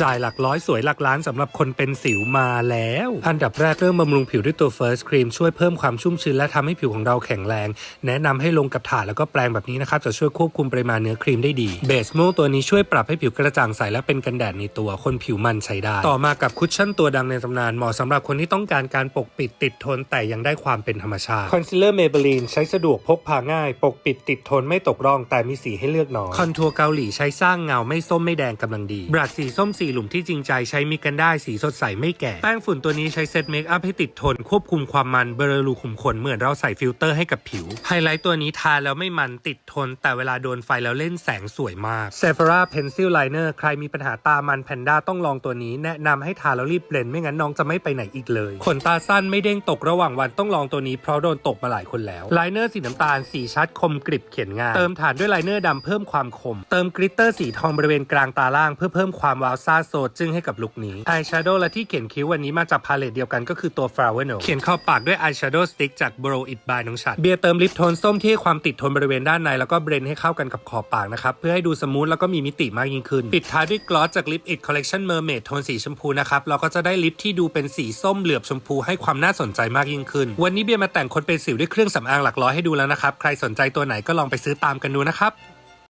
จ่ายหลักร้อยสวยหลักล้านสำหรับคนเป็นสิวมาแล้ว อันดับแรกเริ่มบำรุงผิวด้วยตัว First Cream ช่วยเพิ่มความชุ่มชื้นและทำให้ผิวของเราแข็งแรง แนะนำให้ลงกับถาดแล้วก็แปรงแบบนี้นะครับ จะช่วยควบคุมปริมาณเนื้อครีมได้ดีเบสโมตัวนี้ช่วยปรับให้ผิวกระจ่างใสและเป็นกันแดดในตัวคนผิวมันใช้ได้ ต่อมากับคุชชั่นตัวดังในตำนานเหมาะสำหรับคนที่ต้องการการปกปิดติดทนแต่ยังได้ความเป็นธรรมชาติคอนซีลเลอร์เมเบลีนใช้สะดวกพกพาง่าย ปกปิดติดทนไม่ตกร่องแต่มีสีให้เลือกน้อยคอนทัวร์เกาหลีใช้สร้างเงาไม่ส้มไม่แดงกำลังดีบรัดสีส้มสีหลุมที่จริงใจใช้มิกันได้สีสดใสไม่แก่ แป้งฝุ่นตัวนี้ใช้เซตเมคอัพให้ติดทน ควบคุมความมันเบลอรูขุมขนเหมือนเราใส่ฟิลเตอร์ให้กับผิว ไฮไลท์ตัวนี้ทาแล้วไม่มันติดทน แต่เวลาโดนไฟแล้วเล่นแสงสวยมาก Sephora Pencil Liner ใครมีปัญหาตามันแพนด้าต้องลองตัวนี้ แนะนำให้ทาแล้วรีบเบลนไม่งั้นน้องจะไม่ไปไหนอีกเลย ขนตาสั้นไม่เด้งตกระหว่างวันต้องลองตัวนี้เพราะโดนตกมาหลายคนแล้วไลเนอร์สีน้ำตาลสีชัดคมกริบเขียนง่ายเติมฐานด้วยไลเนอร์ดำเพิ่มความคม เติมกริตเตอร์สีทองบริเวณกลางตาล่างเพื่อเพิ่มความวาวซ่าาโซดจึงให้กับลุคนี้อายแชโดว์และที่เขียนคิ้ววันนี้มาจากพาเลตเดียวกันก็คือตัว Flower No เขียนขอบปากด้วยอายแชโดว์สติ๊กจาก Bro It by น้องชัดเบียร์เติมลิปโทนส้มที่ให้ความติดทนบริเวณด้านในแล้วก็เบรนให้เข้ากันกับขอบปากนะครับเพื่อให้ดูสมูทแล้วก็มีมิติมากยิ่งขึ้น ปิดท้ายด้วยกลอสจากลิป It Collection Mermaid โทนสีชมพูนะครับเราก็จะได้ลิปที่ดูเป็นสีส้มเหลือบชมพูให้ความน่าสนใจมากยิ่งขึ้น วันนี้เบียร์มาแต่งคนเป็นสิวด้วยเครื่องสำอางหลักร้อยให้ดูแล้วนะครับใครสนใจตัวไหนก็ลองไปซื้อตามกันดูนะครับ